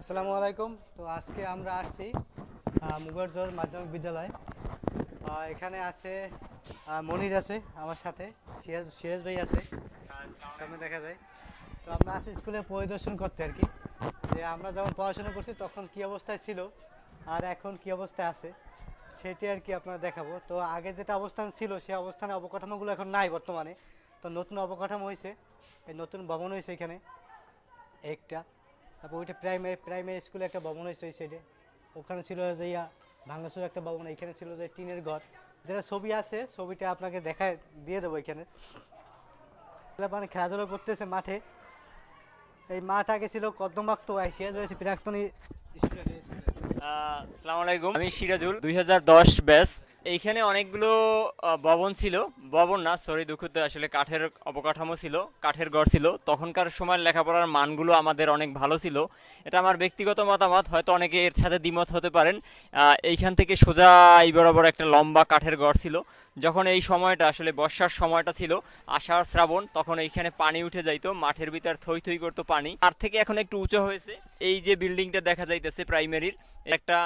আসসালামু আলাইকুম। তো আজকে আমরা আসছি মুগরজোর মাধ্যমিক বিদ্যালয়। এখানে আছে মনির আছে আমার সাথে, সিরাজ সিরাজ ভাই আছে। সামনে দেখা যায়। তো আমরা আছি স্কুলে পরিদর্শন করতে আর কি। যে আমরা যখন পড়াশোনা করছি তখন কি অবস্থায় ছিল আর এখন কি অবস্থায় আছে, সেটি আর কি আপনারা দেখাবো। তো আগে যেটা অবস্থান ছিল সেই অবস্থানে অবকাঠামোগুলো এখন নাই বর্তমানে। তো নতুন অবকাঠামো হয়েছে এই নতুন ভবন হয়েছে এখানে। একটা। তারপর ওইটা প্রাইমারি প্রাইমারি স্কুলে একটা ভবন হয়েছে ওই সাইডে ওখানে ছিল যে ইয়া, ভাঙ্গাসুর একটা ভবন এখানে ছিল যে টিনের ঘর। যেটা ছবি আছে, ছবিটা আপনাকে দেখায়, দিয়ে দেবো এখানে। মানে খেলাধুলা করতেছে মাঠে। এই মাঠ আগে ছিল কদ্মমাক তো সিরাজ রয়েছে প্রাক্তনী আসসালামু আলাইকুম। আমি সিরাজুল, দুই হাজার দশ ব্যাচ। এইখানে অনেকগুলো ভবন ছিল। ভবন না সরি দুঃখিত, আসলে কাঠের অবকাঠামো ছিল, কাঠের গড় ছিল। তখনকার সময় লেখাপড়ার মানগুলো আমাদের অনেক ভালো ছিল। এটা আমার ব্যক্তিগত মতামত, হয়তো অনেকে এর সাথে দ্বিমত হতে পারেন। এইখান থেকে সোজা এই বরাবর একটা লম্বা কাঠের গড় ছিল। যখন এই সময়টা, আসলে বর্ষার সময়টা ছিল, আষাঢ়, শ্রাবণ, তখন এইখানে পানি উঠে যাইতো, মাঠের ভিতর থই থই করতো পানি। তার থেকে এখন একটু উঁচু হয়েছে। এই যে বিল্ডিংটা দেখা যাইতেছে প্রাইমারির একটা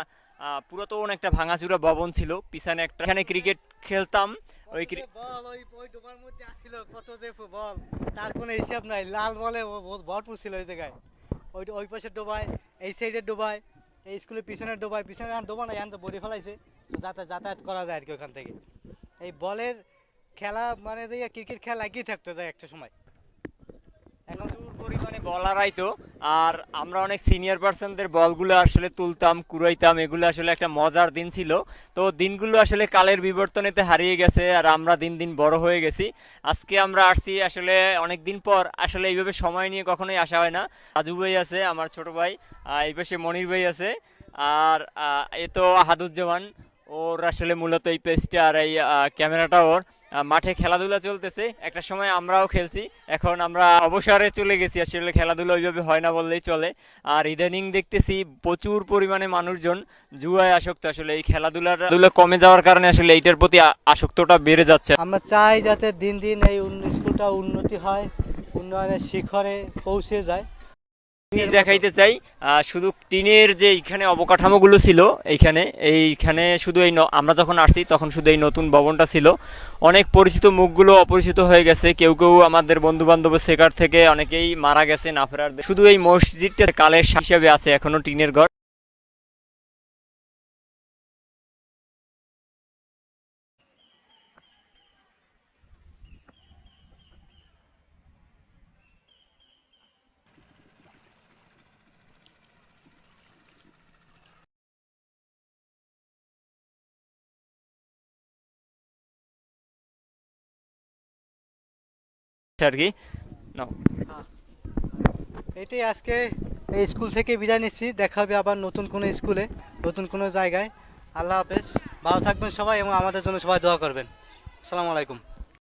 পুরাতন একটা ভাঙাচুরা ভবন ছিল। পিছনে একটা এখানে ক্রিকেট খেলতাম। ওই বল ওই ওই ডোবার মধ্যে আসছিল কত যে বল। তার কোনো হিসাব নাই লাল বলে ভরপুর ছিল ওই জায়গায়। ওই ওই পাশে ডোবায় এই সাইডে ডোবায় এই স্কুলের ডোবায়। ডোবা এখন তো বড়ি ফেলাইছে। তো যাতায়াত যাতায়াত করা যায় আর কি ওখান থেকে। এই বলের খেলা মানে ক্রিকেট খেলা লাগিয়ে থাকতো যায় একটা সময়। পরিমাণে বল হারাইতো আর আমরা অনেক সিনিয়র পার্সনদের বলগুলো আসলে তুলতাম, কুড়াইতাম, এগুলো আসলে একটা মজার দিন ছিল। তো দিনগুলো আসলে কালের বিবর্তনেতে হারিয়ে গেছে আর আমরা দিন দিন বড় হয়ে গেছি। আজকে আমরা আসছি আসলে অনেক দিন পর, আসলে এইভাবে সময় নিয়ে কখনোই আসা হয় না। রাজু ভাই আছে, আমার ছোট ভাই এই পাশে মনির ভাই আছে। আর এ তো হাদুজ্জামান ওর আসলে মূলত এই পেজটা আর এই ক্যামেরাটা ওর। মাঠে খেলাধুলা চলতেছে। একটা সময় আমরাও খেলছি। এখন আমরা অবসরে চলে গেছি। আসলে খেলাধুলা ওইভাবে হয় না বললেই চলে। আর ইদানিং দেখতেছি প্রচুর পরিমাণে মানুষজন জুয়ায় আসক্ত। আসলে এই খেলাধুলার খেলাধুলা কমে যাওয়ার কারণে আসলে এইটার প্রতি আসক্তটা বেড়ে যাচ্ছে। আমরা চাই যাতে দিন দিন এই স্কুলটা উন্নতি হয়, উন্নয়নের শিখরে পৌঁছে যায়। জিনিস দেখাইতে চাই শুধু টিনের যে এখানে অবকাঠামোগুলো ছিল, এইখানে এইখানে শুধু এই আমরা যখন আসি তখন শুধু এই নতুন ভবনটা ছিল। অনেক পরিচিত মুখগুলো অপরিচিত হয়ে গেছে, কেউ কেউ আমাদের বন্ধু বান্ধব শেখার থেকে অনেকেই মারা গেছে না ফেরার শুধু এই মসজিদটা কালের হিসাবে আছে, এখনও টিনের ঘর। আর কি। এটাই আজকে এই স্কুল থেকে বিদায় নিচ্ছি। দেখা হবে আবার নতুন কোনো স্কুলে, নতুন কোনো জায়গায়। আল্লাহ হাফেজ। ভালো থাকবেন সবাই এবং আমাদের জন্য সবাই দোয়া করবেন। আসসালামু আলাইকুম।